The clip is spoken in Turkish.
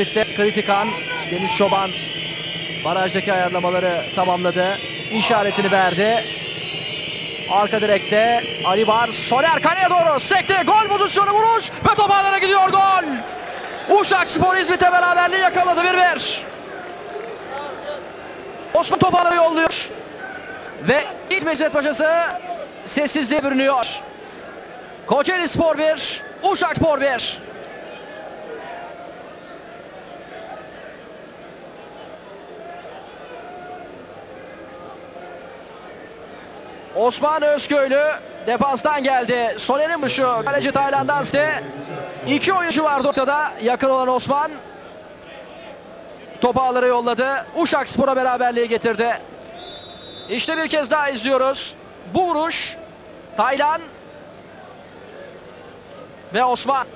Bitti. Kritik an. Deniz Çoban barajdaki ayarlamaları tamamladı. İşaretini verdi. Arka direkte Ali var. Soner kaleye doğru sekti. Gol pozisyonu vuruş ve top gidiyor gol. Uşak Spor İzmit'e beraberliği yakaladı 1-1. Osman ağlara yolluyor. Ve İzmir Paşası sessizliğe bürünüyor. Kocaeli Spor 1, Uşak Spor 1. Osman Özköylü defanstan geldi. Soner'in vuruşu. Kaleci Tayland'dan size. İki oyuncu var noktada. Yakın olan Osman. Topu ağlara yolladı. Uşak Spor'a beraberliği getirdi. İşte bir kez daha izliyoruz. Bu vuruş Taylan ve Osman.